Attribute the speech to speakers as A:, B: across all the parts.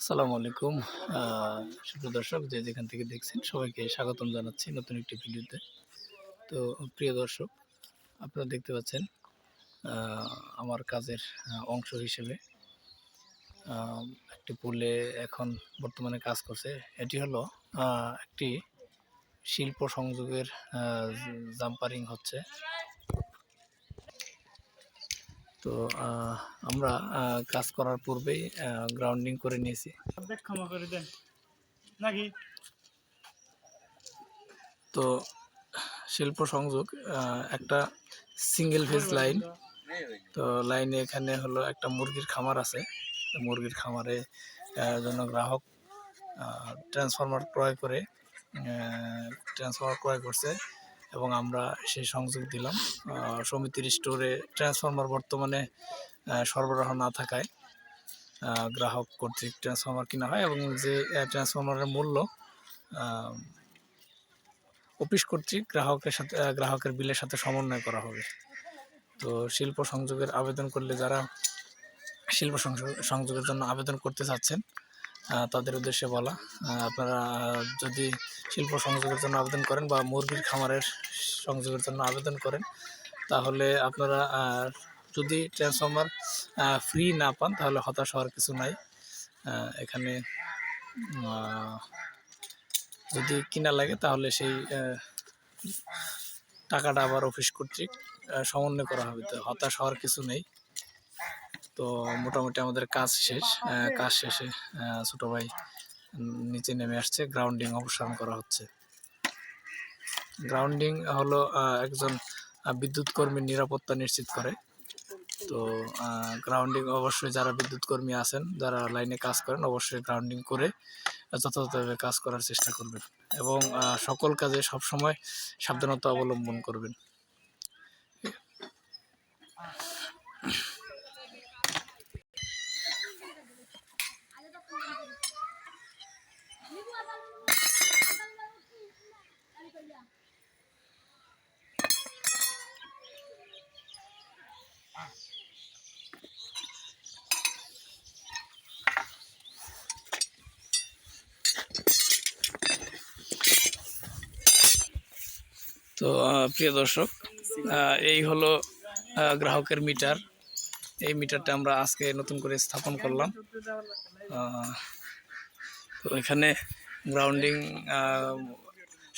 A: আসসালামু আলাইকুম। সুপ্রিয় দর্শক, যে যেখান থেকে দেখছেন, সবাইকে স্বাগতম জানাচ্ছি নতুন একটি ভিডিওতে। তো, প্রিয় দর্শক, আপনারা দেখতে পাচ্ছেন আমার কাজের অংশ হিসেবে একটি পুলে এখন বর্তমানে কাজ করছে। এটি হলো একটি শিল্প সংযোগের জাম্পারিং হচ্ছে। তো আমরা কাজ করার পূর্বেই গ্রাউন্ডিং করে নিয়েছি।
B: ক্ষমা করে দেন। নাকি?
A: তো শিল্প সংযোগ একটা সিঙ্গেল ফেজ লাইন তো লাইনে এখানে হলো একটা মুরগির খামার আছে। মুরগির খামারে জন্য গ্রাহক ট্রান্সফরমার ক্রয় করে ট্রান্সফরমার ক্রয় করছে। এবং আমরা সেই সংযোগ দিলাম। সমিতির স্টোরে ট্রান্সফরমার বর্তমানে সরবরাহ না থাকায় গ্রাহক কর্তৃক ট্রান্সফরমার কিনা হয় এবং যে ট্রান্সফরমারের মূল্য অফিস কর্তৃক গ্রাহকের সাথে গ্রাহকের বিলের সাথে সমন্বয় করা হবে। তো শিল্প সংযোগের আবেদন করলে যারা শিল্প সংযোগ- সংযোগের জন্য আবেদন করতে চাচ্ছেন তাদের উদ্দেশ্যে বলা। আপনারা যদি শিল্প সংযোগের জন্য আবেদন করেন বা মুরগির খামারের সংযোগের জন্য আবেদন করেন, তাহলে আপনারা যদি ট্রান্সফর্মার ফ্রি না পান, তাহলে হতাশ হওয়ার কিছু নাই। এখানে যদি কিনা লাগে, তাহলে সেই টাকাটা আবার অফিস কর্তৃক সমন্বয় করা হবে। তো হতাশ হওয়ার কিছু নেই। তো মোটামুটি আমাদের কাজ শেষ কাজ শেষে ছোট ভাই নিচে নেমে আসছে গ্রাউন্ডিং অপসারণ করা হচ্ছে। গ্রাউন্ডিং হলো একজন বিদ্যুৎ কর্মীর নিরাপত্তা নিশ্চিত করে। তো গ্রাউন্ডিং অবশ্যই যারা বিদ্যুৎ কর্মী আছেন যারা লাইনে কাজ করেন অবশ্যই গ্রাউন্ডিং করে যথাযথভাবে কাজ করার চেষ্টা করবেন। এবং সকল কাজে সবসময় সাবধানতা অবলম্বন করবেন। তো প্রিয় দর্শক এই হলো গ্রাহকের মিটার। এই মিটারটা আমরা আজকে নতুন করে স্থাপন করলাম। তো এখানে গ্রাউন্ডিং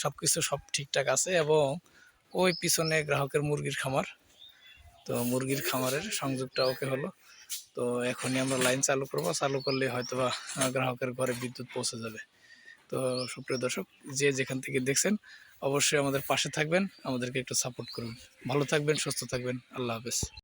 A: সব কিছু সব ঠিকঠাক আছে এবং ওই পিছনে গ্রাহকের মুরগির খামার। তো মুরগির খামারের সংযোগটা ওকে হলো। তো এখনই আমরা লাইন চালু করব। চালু করলে হয়তোবা আহ, গ্রাহকের ঘরে বিদ্যুৎ পৌঁছে যাবে। তো সুপ্রিয় দর্শক যে যেখান থেকে দেখছেন অবশ্যই আমাদের পাশে থাকবেন। আমাদেরকে একটু সাপোর্ট করুন ভালো থাকবেন সুস্থ থাকবেন। আল্লাহ হাফেজ।